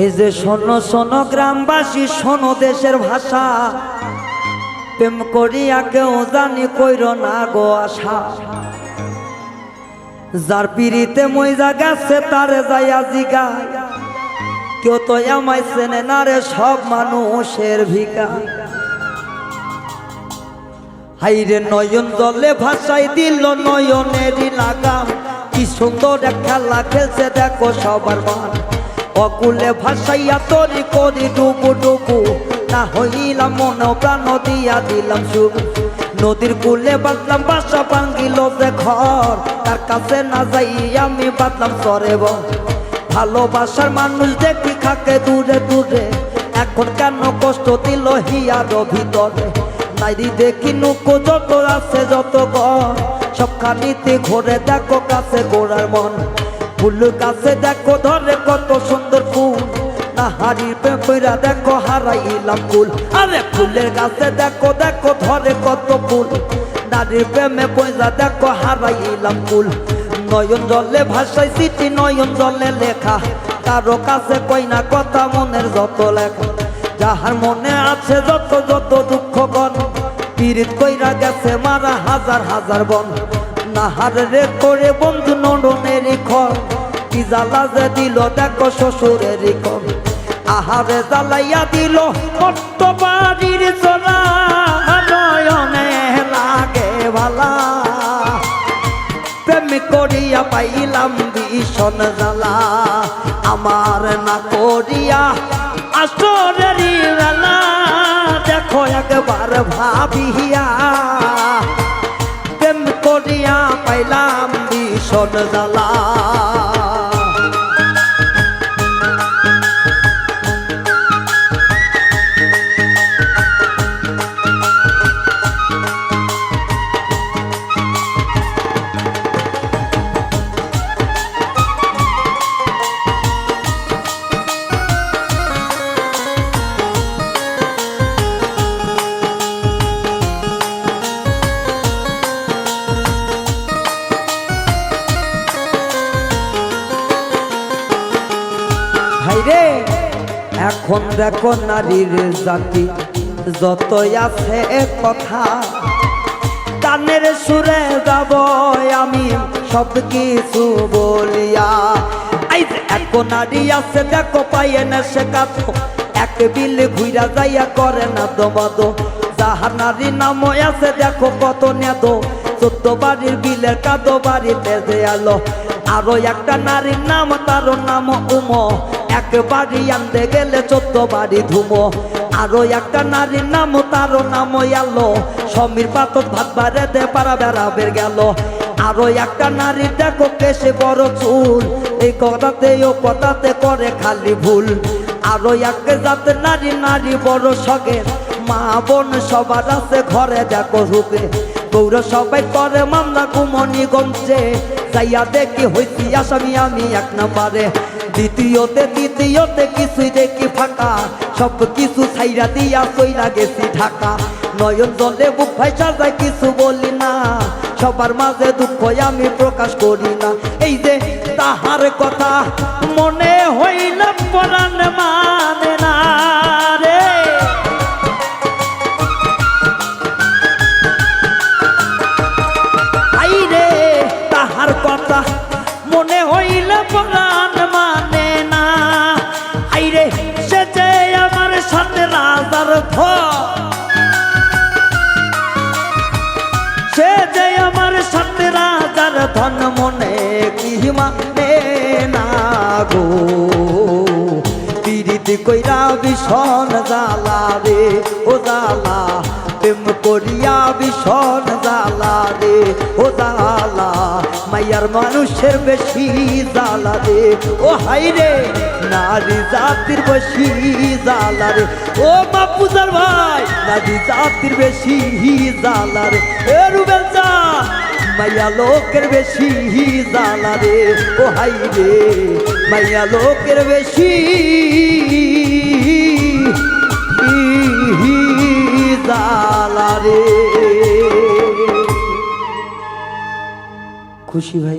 এই যে শোনো শোনো গ্রামবাসী, শোনো দেশের ভাষা। প্রেম করিয়া কেউ জানি কইর না গো আশা। যার পিড়িতে মইজা গেছে, তারে যাইয়া জিগায় কেউ তো আমায় চেনে না রে, সব মানুষের ভিকা হাইরে নয়ন জলে ভাষাই দিল নয়নেরই লাগাম কি সুন্দর খেলা খেলছে, দেখো সবার মান। অকুলে ভাসাইয়া তরি করি ডুবু ডুবু। না হইলাম মন, প্রাণ দিয়া দিলাম শুভ নদীর কুলে বাঁধলাম বাসা, ভাঙ্গিল যে ঘর। তার কাছে না যাই আমি বাঁধলাম সরে বল ভালোবাসার মানুষ দেখি খাকে দূরে দূরে। এখন কেন কষ্ট দিল হিয়ার ভিতরে? নাইরি দেখি নুকো যত আছে, যত ঘর। সবখানিতে ঘোরে দেখো কাছে গোড়ার মন। ফুল কাছে দেখো ধরে না হারির পেপরা দেখো, হারাইলাম ফুল আরে ফুলের কাছে দেখো দেখো ধরে কত ফুল। নারীর প্রেমে পয়সা দেখো, হারাইলাম ফুল নয়ন জলে ভাষায় স্মৃতি নয়ন জলে লেখা। কারও কাছে কই না কথা, মনের যত লেখা। যাহার মনে আছে যত যত দুঃখ গণ। পীড়িত কইরা গেছে, মারা হাজার হাজার বন। নাহার রে করে বন্ধু নডনের খর কি জ্বালা যে দিল, দেখো শ্বশুরের কর আহারে জ্বালাইয়া দিল কত বাড়ির চলা, নয়নে লাগে ভালা প্রেম করিয়া পাইলাম ভীষণ জ্বালা, আমার না করিয়া আসরেরই বেলা। দেখো একবার ভাবিয়া, প্রেম করিয়া পাইলাম ভীষণ জ্বালা। ভাইরে এখন দেখো নারীর জাতি, যতই আছে কথা। কানের সুরে যাব আমি সব কিছু বলিয়া এক নারী আছে, দেখো পাইয়ে না সে কাতো এক বিল ঘুইরা যাইয়া করে না দমাদ। যাহার নারী নাম আছে, দেখো কত নেদ চোদ্দ বাড়ির বিলের কাদো বাড়িতে যে আলো। আরও একটা নারীর নাম তার নাম উম। এক বাড়ি আনতে গেলে চোদ্দ বাড়ি ধুমো। আরও একটা নারীর নাম তার নাম আলো সমীর পাতক ভাত বাড়ে দে পারা বেড়াবের গেল। আরও একটা নারী, দেখো কেসে বড় চুল। এই কথাতে ও কথাতে করে খালি ভুল। আরও এক জাতের নারী নারী বড় সগের। মা, বোন সবার আছে ঘরে, দেখো রূপে। গৌর সবাই করে, মামলা কুমনিগঞ্জে যাইয়া দেখি হইছি আসামি, আমি এক নাম্বারে। দ্বিতীয়তে, তৃতীয়তে কিছুই দেখি ফাঁকা। সব কিছু ছাইরা দিয়া সইরা গেছি ঢাকা। নয়ন জলে বুক ভাই সাজায় কিছু বলি না। সবার মাঝে দুঃখ আমি প্রকাশ করি না। এই যে তাহার কথা মনে হইল পরাণ মানে। আইরে সে যে আমার সাথে রাজার ধর সে যে আমার সাথে রাজার ধন মনে কি মানে না গো। পিরিতি কইরা ভীষণ জালা রে, ও জালা প্রেম করিয়া ভীষণ জালা মাইয়ার মানুষের বেশি জালা রে ও হাই রে, নারী জাতির বেশি জালা রে ও বাপুজার ভাই, নারী জাতির বেশি জালা রে এ রুবেল চা মাইয়া লোকের বেশি জালা রে ও হাই রে মাইয়া লোকের বেশি খুশি ভাই